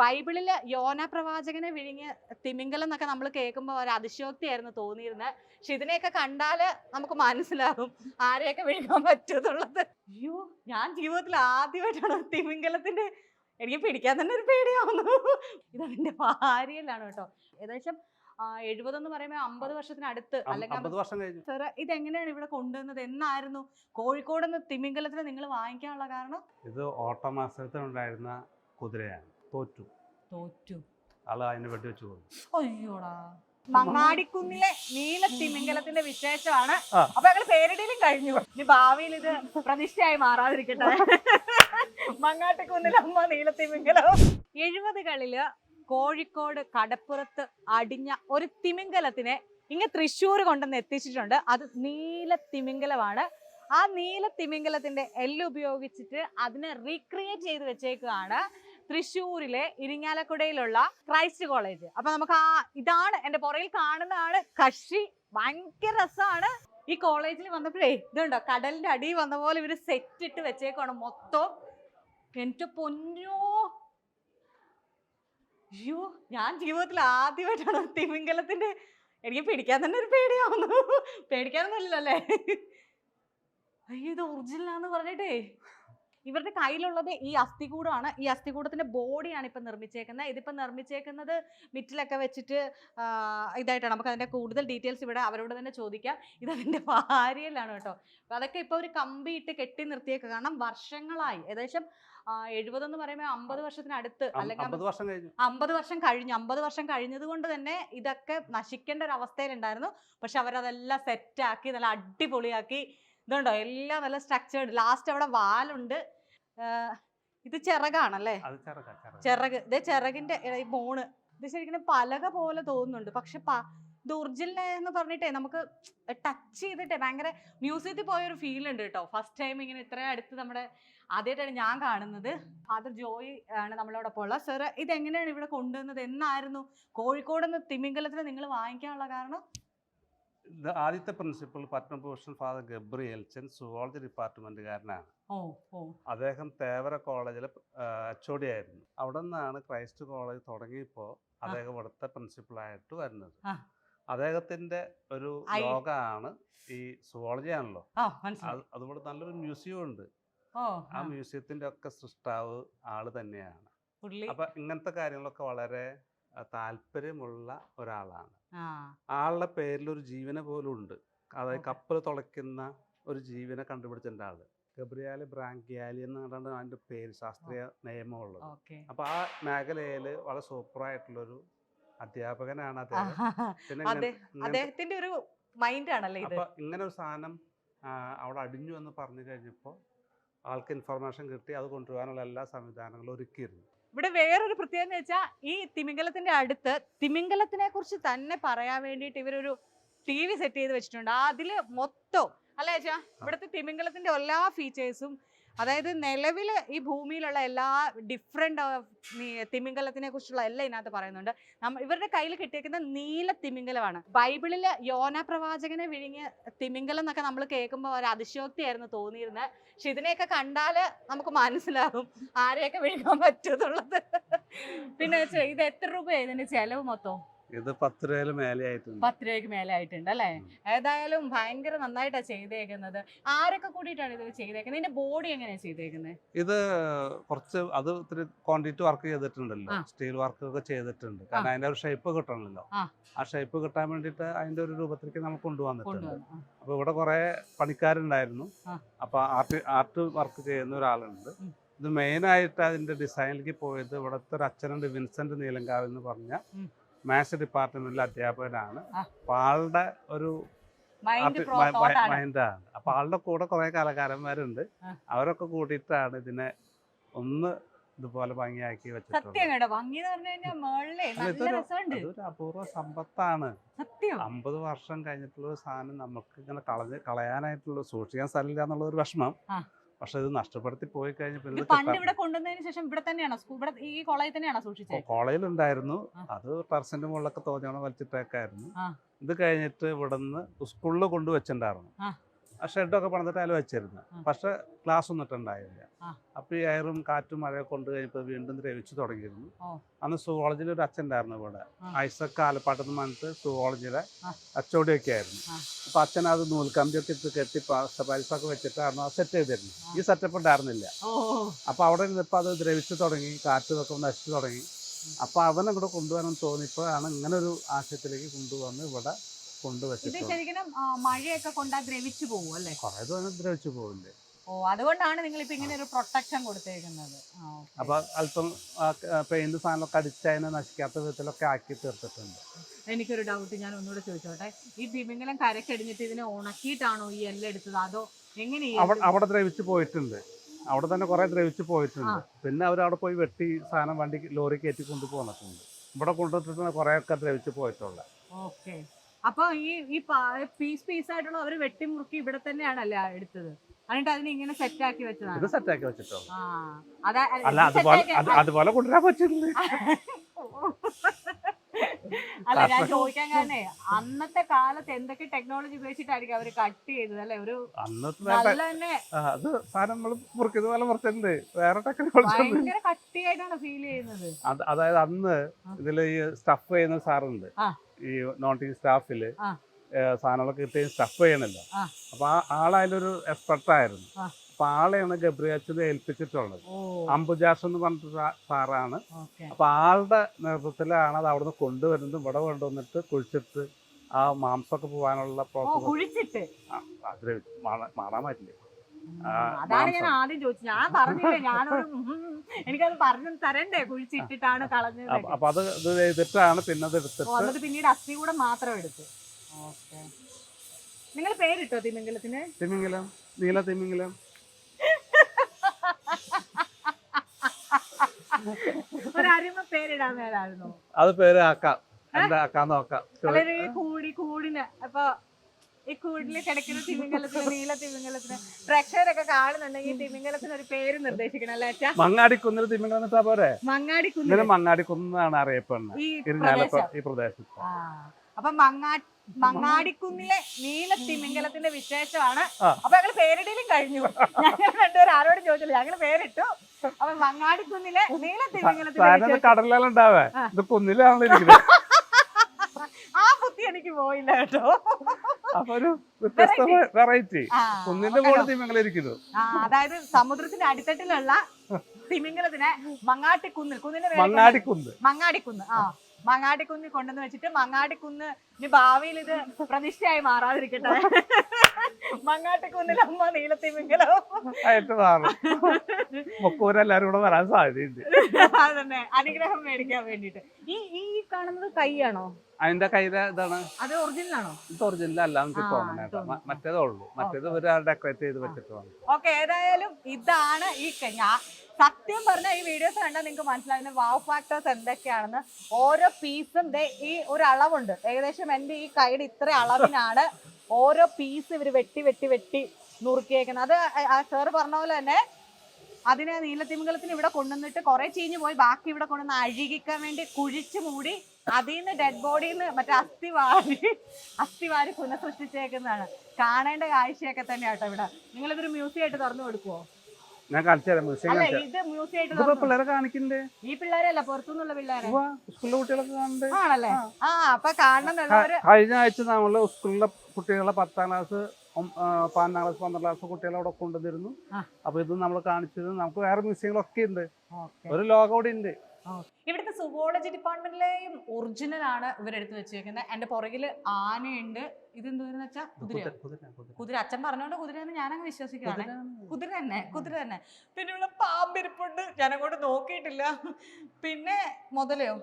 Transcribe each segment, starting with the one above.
ബൈബിളിൽ യോന പ്രവാചകനെ വിഴുങ്ങിയ തിമിംഗലം എന്നൊക്കെ നമ്മൾ കേൾക്കുമ്പോൾ ഒരു അതിശയോക്തിയായിരുന്നു തോന്നിയിരുന്നത്. പക്ഷെ ഇതിനെയൊക്കെ കണ്ടാൽ നമുക്ക് മനസ്സിലാകും ആരെയൊക്കെ വിഴുങ്ങാൻ പറ്റുമെന്നുള്ളത് അയ്യോ ഞാൻ ജീവിതത്തിൽ ആദ്യമായിട്ടാണ് തിമിംഗലത്തിന്റെ എനിക്ക് പിടിക്കാൻ തന്നെ ഒരു പേടിയാവുന്നു. ഇതതിന്റെ ഭാര്യയിലാണ് കേട്ടോ. ഏകദേശം എഴുപത് എന്ന് പറയുമ്പോൾ അമ്പത് വർഷത്തിനടുത്ത് അല്ലെങ്കിൽ അമ്പത് വർഷം കഴിഞ്ഞു. സാർ ഇതെങ്ങനെയാണ് ഇവിടെ കൊണ്ടുവന്നത്? എന്നായിരുന്നു? കോഴിക്കോട് നിന്ന് തിമിംഗലത്തിന് നിങ്ങൾ വാങ്ങിക്കാനുള്ള കാരണം? ഇത് ഓട്ട മത്സരത്തിനുണ്ടായിരുന്ന കുതിരയാണ്. തോറ്റു. തോറ്റു. ആൾ അതിനെ വെടിവെച്ച് പോകും അയ്യോടാ. മങ്ങാടിക്കുന്നിലെ നീല തിമിംഗലത്തിന്റെ വിശേഷമാണ്. അപ്പൊ ഞങ്ങൾ പേരിടയിലും കഴിഞ്ഞു. ഇനി ഭാവിയിൽ ഇത് പ്രതിഷ്ഠയായി മാറാതിരിക്കട്ടെ. മങ്ങാട്ടിക്കുന്നിലമ്മ നീല തിമിംഗലം എഴുപതുകളിൽ കോഴിക്കോട് കടപ്പുറത്ത് അടിഞ്ഞ ഒരു തിമിംഗലത്തിനെ ഇങ്ങ തൃശ്ശൂർ കൊണ്ടുവന്ന് എത്തിച്ചിട്ടുണ്ട്. അത് നീല തിമിംഗലമാണ് ആ നീല തിമിംഗലത്തിന്റെ എല്ല് ഉപയോഗിച്ചിട്ട് അതിനെ റീക്രിയേറ്റ് ചെയ്ത് വെച്ചേക്കുകയാണ്. തൃശ്ശൂരിലെ ഇരിങ്ങാലക്കുടയിലുള്ള ക്രൈസ്റ്റ് കോളേജ്. അപ്പൊ നമുക്ക് ആ ഇതാണ് എന്റെ പുറയിൽ കാണുന്നതാണ് കക്ഷി. ഭയങ്കര രസമാണ്. ഈ കോളേജിൽ വന്നപ്പോഴേ ഇതുണ്ടോ? കടലിന്റെ അടിയിൽ വന്ന പോലെ ഇവർ സെറ്റ് ഇട്ട് വെച്ചേക്കാണ് മൊത്തം. എന്റെ പൊന്നോ. അയ്യോ ഞാൻ ജീവിതത്തിൽ ആദ്യമായിട്ടാണ് തിമിംഗലത്തിന്റെ എനിക്ക് പിടിക്കാൻ തന്നെ ഒരു പേടിയാവുന്നു. പേടിക്കാനൊന്നുമില്ലല്ലോ അല്ലേ? അയ്യോ ഇത് ഒറിജിനലാന്ന് പറഞ്ഞിട്ടേ. ഇവരുടെ കയ്യിലുള്ളത് ഈ അസ്ഥികൂടമാണ് ഈ അസ്ഥികൂടത്തിന്റെ ബോഡിയാണ് ഇപ്പം നിർമ്മിച്ചേക്കുന്നത്. ഇതിപ്പോ നിർമ്മിച്ചേക്കുന്നത് മിറ്റിലൊക്കെ വെച്ചിട്ട് ഇതായിട്ടാണ്. നമുക്ക് അതിന്റെ കൂടുതൽ ഡീറ്റെയിൽസ് ഇവിടെ അവരോട് തന്നെ ചോദിക്കാം. ഇത് അതിന്റെ ഭാര്യയിലാണ് കേട്ടോ. അതൊക്കെ ഇപ്പോൾ ഒരു കമ്പിയിട്ട് കെട്ടി നിർത്തിയേക്കുക കാരണം വർഷങ്ങളായി. ഏകദേശം എഴുപതെന്ന് പറയുമ്പോൾ അമ്പത് വർഷത്തിനടുത്ത്. അല്ലെങ്കിൽ അമ്പത് വർഷം കഴിഞ്ഞു. അമ്പത് വർഷം കഴിഞ്ഞു. അമ്പത് വർഷം കഴിഞ്ഞത് കൊണ്ട് തന്നെ ഇതൊക്കെ നശിക്കേണ്ട ഒരു അവസ്ഥയിലുണ്ടായിരുന്നു. പക്ഷെ അവരതെല്ലാം സെറ്റാക്കി നല്ല അടിപൊളിയാക്കി. ഇതുണ്ടോ? എല്ലാം നല്ല സ്ട്രക്ചേർഡ് ലാസ്റ്റ് അവിടെ വാലുണ്ട്. ഇത് ചിറകാണല്ലേ? ചിറക് ഇത് ചിറകിന്റെ ബോണ്. ഇത് ശരിക്കും പലക പോലെ തോന്നുന്നുണ്ട്. പക്ഷെ ഇത് ഒറിജിനൽ എന്ന് പറഞ്ഞിട്ടേ നമുക്ക് ടച്ച് ചെയ്തിട്ടേ ഭയങ്കര മ്യൂസിയത്തിൽ പോയ ഒരു ഫീൽ ഉണ്ട് കേട്ടോ. ഫസ്റ്റ് ടൈം ഇങ്ങനെ ഇത്ര അടുത്ത് നമ്മുടെ ആദ്യമായിട്ടാണ് ഞാൻ കാണുന്നത്. ഫാദർ ജോയ് ആണ് നമ്മളോടൊപ്പം ഉള്ള സാർ ഇത് എങ്ങനെയാണ് ഇവിടെ കൊണ്ടുവന്നത്? എന്നായിരുന്നു? കോഴിക്കോട് നിന്ന് തിമിംഗലത്തിന് നിങ്ങൾ വാങ്ങിക്കാനുള്ള കാരണം? ആദ്യത്തെ പ്രിൻസിപ്പൽ പത്മഭൂഷൺ ഫാദർ ഗബ്രിയേൽ ഗബ്രിയൽച്ചൻ സുവോളജി ഡിപ്പാർട്ട്മെന്റുകാരനാണ് അദ്ദേഹം തേവര കോളേജിൽ എച്ച് ഒ ഡി ആയിരുന്നു അവിടെ നിന്നാണ് ക്രൈസ്റ്റ് കോളേജ് തുടങ്ങിയപ്പോൾ അദ്ദേഹം ഇവിടുത്തെ പ്രിൻസിപ്പളായിട്ട് വരുന്നത്. അദ്ദേഹത്തിന്റെ ഒരു ലോകമാണ് ഈ സുവോളജി ആണല്ലോ. അതുപോലെ നല്ലൊരു മ്യൂസിയം ഉണ്ട്. ആ മ്യൂസിയത്തിന്റെ ഒക്കെ സൃഷ്ടാവ് ആൾ തന്നെയാണ്. അപ്പൊ ഇങ്ങനത്തെ കാര്യങ്ങളൊക്കെ വളരെ താല്പര്യമുള്ള ഒരാളാണ്. ആളുടെ പേരിൽ ഒരു ജീവനെ പോലും ഉണ്ട്. അതായത് കപ്പൽ തുളയ്ക്കുന്ന ഒരു ജീവനെ കണ്ടുപിടിച്ചിട്ടുണ്ട് ആൾ ഗബ്രിയാലി ബ്രാങ്കിയാലി എന്നാണ് അതിന്റെ പേര് ശാസ്ത്രീയ നിയമമുള്ളത്. അപ്പൊ ആ മേഖലയിൽ വളരെ സൂപ്പറായിട്ടുള്ളൊരു അധ്യാപകനാണ് അദ്ദേഹം. പിന്നെ അതെ അദ്ദേഹത്തിന്റെ ഒരു മൈൻഡ് ആണല്ലേ ഇത്? അപ്പൊ ഇങ്ങനെ ഒരു സാധനം അവിടെ അടിഞ്ഞു എന്ന് പറഞ്ഞു കഴിഞ്ഞപ്പോൾ ആൾക്ക് ഇൻഫർമേഷൻ കിട്ടി. അത് കൊണ്ടുപോകാനുള്ള എല്ലാ സംവിധാനങ്ങളും ഒരുക്കിയിരുന്നു. ഇവിടെ വേറൊരു പ്രത്യേകത എന്ന് വെച്ചാൽ ഈ തിമിംഗലത്തിന്റെ അടുത്ത് തിമിംഗലത്തിനെ കുറിച്ച് തന്നെ പറയാൻ വേണ്ടിയിട്ട് ഇവരൊരു ടി വി സെറ്റ് ചെയ്ത് വെച്ചിട്ടുണ്ട്. അതിൽ മൊത്തം അല്ലേ ചേച്ചാ ഇവിടുത്തെ തിമിംഗലത്തിന്റെ എല്ലാ ഫീച്ചേഴ്സും അതായത് നിലവിൽ ഈ ഭൂമിയിലുള്ള എല്ലാ ഡിഫറെന്റ് തിമിംഗലത്തിനെ കുറിച്ചുള്ള എല്ലാം ഇതിനകത്ത് പറയുന്നുണ്ട്. ഇവരുടെ കയ്യിൽ കിട്ടിയേക്കുന്ന നീല തിമിംഗലമാണ്. ബൈബിളിൽ യോന പ്രവാചകനെ വിഴുങ്ങിയ തിമിംഗലം എന്നൊക്കെ നമ്മൾ കേൾക്കുമ്പോൾ ഒരു അതിശയോക്തിയായിരുന്നു തോന്നിയിരുന്നത് പക്ഷെ ഇതിനെയൊക്കെ കണ്ടാൽ നമുക്ക് മനസ്സിലാകും ആരെയൊക്കെ വിഴുങ്ങാൻ പറ്റുന്നുള്ളത് പിന്നെ ഇത് എത്ര രൂപയായി ഇതിന്റെ ചെലവ് മൊത്തം? ഇത് പത്ത് രൂപയിൽ മേലെ ആയിട്ടുണ്ട്. പത്ത് രൂപയ്ക്ക് മേലെ ആയിട്ടുണ്ട് അല്ലേ? ഏതായാലും ഭയങ്കര നന്നായിട്ടാ ചെയ്തേക്കുന്നത്. ആരൊക്കെ കൂടിയിട്ടാണ് ഇത് ചെയ്തേക്കുന്നത്? ഇതിന്റെ ബോഡി എങ്ങനെയാ ചെയ്തേക്കുന്നത്? ഇത് കുറച്ച് അത് ഇത്തിരി ക്വാണ്ടിറ്റി വർക്ക് ചെയ്തിട്ടുണ്ടല്ലോ. സ്റ്റീൽ വർക്ക് ഒക്കെ ചെയ്തിട്ടുണ്ട്. കാരണം അതിന്റെ ഒരു ഷേപ്പ് കിട്ടണമല്ലോ ആ. ഷേപ്പ് കിട്ടാൻ വേണ്ടിയിട്ട് അതിന്റെ ഒരു രൂപത്തിലേക്ക് നമുക്ക് കൊണ്ടുവന്നിട്ടുണ്ട്. കൊണ്ടുവന്നു. അപ്പൊ ഇവിടെ കുറെ പണിക്കാരുണ്ടായിരുന്നു. അപ്പൊ ആർട്ട് ആർട്ട് വർക്ക് ചെയ്യുന്ന ഒരാളുണ്ട്. ഇത് മെയിനായിട്ട് അതിന്റെ ഡിസൈനിലേക്ക് പോയത് ഇവിടുത്തെ ഒരു അച്ഛനുണ്ട് വിൻസെന്റ് നീലങ്കാവ് എന്ന് പറഞ്ഞ. മാത്സ് ഡിപ്പാർട്ട്മെന്റിലെ അധ്യാപകനാണ്. അപ്പൊ ആളുടെ ഒരു മൈൻഡാണ് അപ്പൊ ആളുടെ കൂടെ കുറെ കലാകാരന്മാരുണ്ട്. അവരൊക്കെ കൂട്ടിയിട്ടാണ് ഇതിനെ ഒന്ന് ഇതുപോലെ ഭംഗിയാക്കി വെച്ചത് അപൂർവ സമ്പത്താണ്. അമ്പത് വർഷം കഴിഞ്ഞിട്ടുള്ള ഒരു സാധനം നമുക്ക് ഇങ്ങനെ കളഞ്ഞ് കളയാനായിട്ടുള്ള സൂക്ഷിക്കാൻ സ്ഥലമില്ല എന്നുള്ള ഒരു വിഷമം. പക്ഷെ ഇത് നഷ്ടപ്പെടുത്തി പോയി കഴിഞ്ഞപ്പോൾ പിന്നെ ഇത് ഇത് പണ്ട് കിട്ടാൻ- ഇവിടെ കൊണ്ടുവന്നതിന് ശേഷം ഇവിടെ തന്നെയാണോ? സ്കൂ- ഇവിടെ ഈ കോളേജിൽ തന്നെയാണോ സൂക്ഷിച്ചത് കോളേജിലുണ്ടായിരുന്നു ആ. അത് ടെറസിന്റെ മുകളിലൊക്കെ തോന്നിയോണം വലിച്ചിട്ടേക്കായിരുന്നു. ഇത് കഴിഞ്ഞിട്ട് ഇവിടുന്ന് സ്കൂളിൽ കൊണ്ടുവച്ചിട്ടുണ്ടായിരുന്നു. ആ. ഷെഡൊക്കെ പണിതിട്ട് അതിൽ വെച്ചിരുന്നു. പക്ഷെ ക്ലാസ് ഒന്നും ഇട്ടുണ്ടായില്ല അപ്പൊ ഈ എയറും കാറ്റും മഴയൊക്കെ കൊണ്ട് കഴിഞ്ഞപ്പോൾ വീണ്ടും ദ്രവിച്ചു തുടങ്ങിയിരുന്നു. അന്ന് സുവോളജിയിൽ ഒരു അച്ഛൻ ഉണ്ടായിരുന്നു ഇവിടെ. ഐസക് ആലപ്പാട്ടെന്ന് പറഞ്ഞിട്ട് സുവോളജിയിലെ അച്ചോടിയൊക്കെ ആയിരുന്നു. അപ്പൊ അച്ഛൻ അത് നൂൽക്കമ്പിയൊക്കെ ഇട്ട് കെട്ടി ഒക്കെ വെച്ചിട്ടായിരുന്നു അത് സെറ്റ് ചെയ്തിരുന്നു. ഈ സെറ്റപ്പ് ഉണ്ടായിരുന്നില്ല. അപ്പൊ അവിടെ ഇരുന്നപ്പോൾ അത് ദ്രവിച്ചു തുടങ്ങി കാറ്റ് ഒക്കെ നശിച്ചു തുടങ്ങി. അപ്പൊ അവനെ ഇവിടെ കൊണ്ടുവരാൻ തോന്നിയപ്പോഴാണ് ഇങ്ങനെ ഒരു ആശയത്തിലേക്ക് കൊണ്ടുവന്ന് ഇവിടെ ഇത് കൊണ്ടുവച്ചിട്ടുള്ളത് ശരിക്കും മഴയൊക്കെ കൊണ്ടാ ദ്രവിച്ചു പോകും അല്ലേ? കുറേ ദൂരം ദ്രവിച്ചു പോകില്ലേ ഓ അതുകൊണ്ടാണ് നിങ്ങൾ ഇപ്പൊ ഇങ്ങനെ ഒരു പ്രൊട്ടക്ഷൻ കൊടുത്തേക്കുന്നത്. അപ്പൊ അല്പം പെയിന്റ് സാധനമൊക്കെ അടിച്ചതിനെ നശിക്കാത്ത വിധത്തിലൊക്കെ ആക്കി തീർത്തിട്ടുണ്ട്. എനിക്കൊരു ഡൗട്ട് ഞാൻ ഒന്നുകൂടെ ചോദിച്ചോട്ടെ. ഈ തിമിംഗലം കരക്കടിഞ്ഞിട്ട് ഇതിനെ ഉണക്കിയിട്ടാണോ ഈ എല്ലാം എടുത്തത്? അതോ എങ്ങനെയാണ് അവിടെ ദ്രവിച്ചു പോയിട്ടുണ്ട്. അവിടെ തന്നെ കുറെ ദ്രവിച്ചു പോയിട്ടുണ്ട്. പിന്നെ അവർ അവിടെ പോയി വെട്ടി സാധനം വണ്ടി ലോറി കയറ്റി കൊണ്ടുപോന്നിട്ടുണ്ട് ഇവിടെ കൊണ്ടുവന്നിട്ട് കുറെ ഒക്കെ ദ്രവിച്ചു പോയിട്ടുള്ള ഓക്കെ. അപ്പൊ ഈ ഈ പീസ് പീസ് ആയിട്ടുള്ള അവർ വെട്ടിമുറുക്കി ഇവിടെ തന്നെയാണല്ലേ എടുത്തത്? എന്നിട്ട് അതിനെ ഇങ്ങനെ സെറ്റ് ആക്കി ഇത് വെച്ചതാണ് സെറ്റാക്കി വെച്ചിട്ടുള്ളൂ ആ അതാ അല്ല അതുപോലെ ആക്കി- അത് അതുപോലെ കൊണ്ടുവരാൻ പറ്റില്ല അല്ല ഞാൻ ചോദിക്കാൻ കാരണേ അന്നത്തെ കാലത്ത് എന്തൊക്കെ ടെക്നോളജി ഉപയോഗിച്ചിട്ടായിരിക്കും അവർ കട്ട് ചെയ്തത് അല്ലെ? ഒരു നല്ല തന്നെ അത് സാധനം നമ്മൾ മുറിക്കുന്നത് പോലെ മുറിച്ചിട്ടുണ്ട് വേറെ ടെക്നോളജി കട്ടിയായിട്ടാണ് ഫീൽ ചെയ്യുന്നത്. അതായത് അന്ന് ഇതിൽ ഇതിൽ ഈ സ്റ്റഫ് ചെയ്യുന്ന സാറുണ്ട്. ആ. ഈ നോൺ ടീച്ചിങ് സ്റ്റാഫിൽ. സാധനങ്ങളൊക്കെ കിട്ടി സ്റ്റഫ് ചെയ്യണല്ലോ. അപ്പൊ ആ ആളായാലൊരു എക്സ്പെർട്ട് ആയിരുന്നു. അപ്പൊ ആളെയാണ് ഗബ്രിയാച്ചത് ഏൽപ്പിച്ചിട്ടുള്ളത്. അംബുജാസ് എന്ന് പറഞ്ഞിട്ട് സാറാണ്. അപ്പൊ ആളുടെ നേതൃത്വത്തിലാണ് അത് അവിടുന്ന് കൊണ്ടുവരുന്നത് ഇവിടെ കൊണ്ടുവന്നിട്ട് കുഴിച്ചിട്ട് ആ മാംസമൊക്കെ പോകാനുള്ള പ്രോസസ് മാറാൻ പറ്റില്ല. അതാണ് ഞാൻ ആദ്യം ചോദിച്ചത്. ഞാൻ പറഞ്ഞില്ല ഞാനൊരു എനിക്കത് പറഞ്ഞു തരണ്ടേ? കുഴിച്ചിട്ടിട്ടാണ് കളഞ്ഞത്. അപ്പൊ- അത് ചെയ്തിട്ടാണ് പിന്നെ അത് പിന്നീട് അസ്ഥി കൂടെ മാത്രം എടുത്തു. ഓക്കെ. നിങ്ങൾ പേരിട്ടോ തിമിംഗലത്തിന്? തിമിംഗലം. നീല തിമിംഗലം. ഒരു അരിമ പേരിടാൻ മേലായിരുന്നു? അത് പേര് ആക്കാം. എന്താ ആക്കാൻ നോക്കാം. കൂടി കൂടിന്. അപ്പൊ ഈ കൂടിൽ കിടക്കുന്ന തിമിംഗലത്തിന് നീല തിമിംഗലത്തിന് പ്രേക്ഷകരൊക്കെ കാണുന്നുണ്ടെങ്കിൽ ഈ തിമിംഗലത്തിന് ഒരു പേര് നിർദ്ദേശിക്കണം അല്ലേ അച്ഛാ? മങ്ങാടിക്കുന്നിൽ തിമിംഗലം എന്നിട്ടാ പോരെ? മങ്ങാടി ഇതിന് മങ്ങാടി മങ്ങാടിക്കുന്നാണ് അറിയപ്പെടുന്നത്. ഈ പ്രദേശം. അപ്പൊ മങ്ങാ മങ്ങാടിക്കുന്നിലെ നീല തിമിംഗലത്തിന്റെ വിശേഷമാണ്. അപ്പൊ ഞങ്ങൾ പേരിടലും കഴിഞ്ഞു. ഞങ്ങൾ രണ്ടുപേരും ആരോടും ചോദിച്ചില്ല. ഞങ്ങൾ പേരിട്ടു. അപ്പൊ മങ്ങാടിക്കുന്നിലെ നീല തിമിംഗലത്തിന്റെ കടലിലെല്ലാം ഉണ്ടാവേ ഇത് കുന്നിലാണല്ലോ ഇരിക്കുന്നത്. ആ ബുദ്ധി എനിക്ക് പോയില്ല കേട്ടോ. അപ്പൊ ഒരു വ്യത്യസ്ത വെറൈറ്റി ഓക്കേ. മുകളിൽ തിമിംഗലം ഇരിക്കുന്നു. ആ അതായത് സമുദ്രത്തിന്റെ അടിത്തട്ടിലുള്ള തിമിംഗലത്തിനെ മങ്ങാട്ടിക്കുന്നിൽ കുന്നിന്റെ മങ്ങാടിക്കുന്ന്. മങ്ങാടിക്കുന്ന് ആ. മങ്ങാടിക്കുന്നിൽ കൊണ്ടെന്ന് വെച്ചിട്ട് മങ്ങാടിക്കുന്ന് ഇനി ഭാവിയിൽ ഇത് പ്രതിഷ്ഠയായി മാറാതിരിക്കട്ടെ. മങ്ങാട്ടിക്കുന്നിൽ അമ്മ നീലത്തിമിംഗലോ ആയിട്ട് മാറും. മുക്കൂരെല്ലാരും കൂടെ വരാൻ സാധ്യതയുണ്ട്. അതന്നെ. അനുഗ്രഹം മേടിക്കാൻ വേണ്ടിട്ട് ഈ ഈ കാണുന്നത് കൈയാണോ അതിന്റെ കയ്യിലെ ഇതാണ്. അത് ഒറിജിനൽ ആണോ? ഇത് ഒറിജിനൽ അല്ല നമുക്ക്. മറ്റേതേ ഉള്ളൂ. മറ്റേത് ഒരാൾ ഡെക്കറേറ്റ് ചെയ്ത് വെച്ചിട്ടാണ് ഓക്കെ ഏതായാലും ഇതാണ് ഈ ഞാൻ സത്യം പറഞ്ഞ ഈ വീഡിയോസ് കണ്ടാൽ നിങ്ങൾക്ക് മനസ്സിലാവുന്ന വാവ് ഫാക്ടേഴ്സ് എന്തൊക്കെയാണെന്ന്. ഓരോ പീസും ദേ ഈ ഒരു അളവുണ്ട്. ഏകദേശം എന്റെ ഈ കൈയുടെ ഇത്ര അളവിനാണ് ഓരോ പീസ് ഇവർ വെട്ടി വെട്ടി വെട്ടി നുറുക്കിയേക്കുന്നത്. അത് സാറ് പറഞ്ഞ പോലെ തന്നെ അതിനെ നീലത്തിമിംഗലത്തിന് ഇവിടെ കൊണ്ടുവന്നിട്ട് കുറെ ചീഞ്ഞു പോയി. ബാക്കി ഇവിടെ കൊണ്ടുവന്ന് അഴുകിക്കാൻ വേണ്ടി കുഴിച്ചു മൂടി അതിൽ നിന്ന് ഡെഡ് ബോഡിയിൽ നിന്ന് മറ്റേ അസ്ഥി വാരി അസ്ഥി വാരി പുനഃസൃഷ്ടിച്ചേക്കുന്നതാണ്. കാണേണ്ട കാഴ്ചയൊക്കെ തന്നെയാട്ടോ ഇവിടെ. നിങ്ങളിതൊരു മ്യൂസിയം ആയിട്ട് തുറന്നു കൊടുക്കുവോ? ഞാൻ കാണിച്ചു തരാം മ്യൂസിയം ഇതിപ്പോ പിള്ളേരെ കാണിക്കണ്ടേ? ഈ പിള്ളേരല്ല പുറത്തുനിന്നുള്ള പിള്ളേരെ. സ്കൂളിലെ കുട്ടികളൊക്കെ കാണണ്ടേ? ആണല്ലേ? ആ. അപ്പൊ കാണണമെന്നുള്ളവര് കഴിഞ്ഞ ആഴ്ച നമ്മൾ സ്കൂളിലെ കുട്ടികളെ പത്താം ക്ലാസ് പതിനാം ക്ലാസ് പന്ത്രണ്ടാം ക്ലാസ് കുട്ടികളെ അവിടെ കൊണ്ടുവന്നിരുന്നു. അപ്പൊ ഇത് നമ്മൾ കാണിച്ചത് നമുക്ക് വേറെ മ്യൂസിയങ്ങളൊക്കെ ഉണ്ട്. ഒരു ലോകം കൂടി ഉണ്ട്. ഇവിടുത്തെ സുവോളജി ഡിപ്പാർട്ട്മെന്റിലെയും ഒറിജിനൽ ആണ് ഇവരെടുത്ത് വെച്ചേക്കുന്നത് എന്റെ പുറകിൽ ആനയുണ്ട്. ഇതെന്തോന്ന് വെച്ചാ കുതിര. കുതിര, അച്ഛൻ പറഞ്ഞോണ്ട് കുതിരയെന്ന് ഞാനങ്ങ് വിശ്വസിക്കുകയാണ്. കുതിര തന്നെ. കുതിര തന്നെ പിന്നെ ഇവിടെ പാമ്പിരിപ്പുണ്ട്. ഞാനങ്ങോട്ട് നോക്കിയിട്ടില്ല. പിന്നെ മുതലയോ?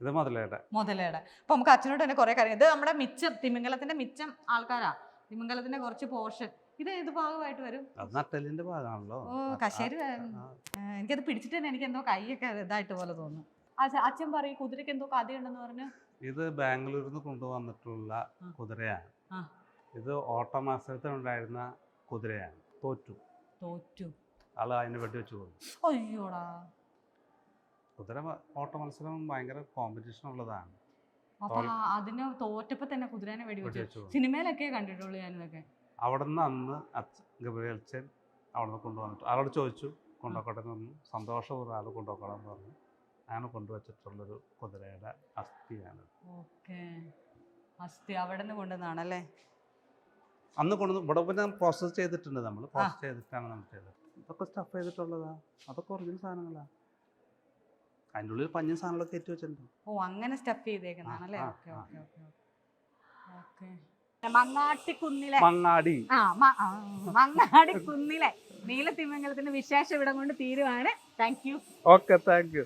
ഇത് മുതലേടെ. മുതലയുടെ അപ്പൊ നമുക്ക് അച്ഛനോട് തന്നെ കുറെ കാര്യം. ഇത് നമ്മുടെ മിച്ചം തിമിംഗലത്തിന്റെ മിച്ചം ആൾക്കാരാ. തിമിംഗലത്തിന്റെ കുറച്ച് പോർഷൻ ഇത് ഏത് ഭാഗമായിട്ട് വരും? നട്ടലിന്റെ ഭാഗമാണല്ലോ. ഓ, കശേരി എനിക്കത് പിടിച്ചിട്ട് തന്നെ എനിക്ക് എന്തോ കൈയൊക്കെ ഇതായിട്ട് പോലെ തോന്നുന്നു. അച്ഛ- അച്ഛൻ പറയും കുതിരക്ക് എന്തോ കഥയുണ്ടെന്ന് പറഞ്ഞു? ഇത് ബാംഗ്ലൂരിൽ നിന്ന് കൊണ്ടുവന്നിട്ടുള്ള കുതിരയാണ്. ഇത് ഓട്ട മത്സരത്തിൽ ഉണ്ടായിരുന്ന കുതിരയാണ്. തോറ്റു. തോറ്റു. ആൾ അതിനെ വെടിവെച്ച് വെച്ചു അയ്യോടാ. കുതിര ഓട്ട മത്സരം ഭയങ്കര കോമ്പറ്റീഷൻ ഉള്ളതാണ്. അപ്പൊ അതിന് തോറ്റപ്പോ തന്നെ കുതിരനെ വെടിവെച്ചു. സിനിമയിലൊക്കെ കണ്ടിട്ടുള്ളൂ ഞാനിതൊക്കെ. അവിടെ നിന്ന് അന്ന് അച്ഛൻ ഗബ്രിയൽച്ചൻ അവിടെ നിന്ന് കൊണ്ടുവന്നിട്ട്. ആളോട് ചോദിച്ചു കൊണ്ടുപോക്കട്ടെ എന്ന് പറഞ്ഞു. സന്തോഷപൂർവം ആൾ കൊണ്ടുപോക്കണം എന്ന് പറഞ്ഞു. അങ്ങനെ കൊണ്ടുവച്ചിട്ടുള്ളൊരു കുതിരയുടെ അസ്ഥിയാണ്. ഓക്കെ. അസ്ഥി അവിടെ നിന്ന് കൊണ്ടുവന്നാണല്ലേ അന്ന് കൊണ്ടുവന്ന് ഇവിടെ പിന്നെ പ്രോസസ്സ് ചെയ്തിട്ടുണ്ട് നമ്മൾ പ്രോസസ്സ് ചെയ്തിട്ടാണ് നമ്മൾ ചെയ്തത്. ഇതൊക്കെ സ്റ്റഫ് ചെയ്തിട്ടുള്ളതാ? അതൊക്കെ ഒറിജിനൽ സാധനങ്ങളാണ് അതിന്റെ ഉള്ളിൽ പഞ്ഞ സാധനങ്ങളൊക്കെ കയറ്റി വെച്ചിട്ടുണ്ട്. ഓ അങ്ങനെ സ്റ്റഫ് ചെയ്തേക്കുന്നതാണല്ലേ? Okay. Okay okay okay. മങ്ങാട്ടിക്കുന്നിലെ. Mangadi. ആ മങ്ങാടി കുന്നിലെ നീലത്തിമംഗലത്തിന്റെ വിശേഷം ഇവിടം കൊണ്ട് തീരുവാണ്. Thank you okay thank you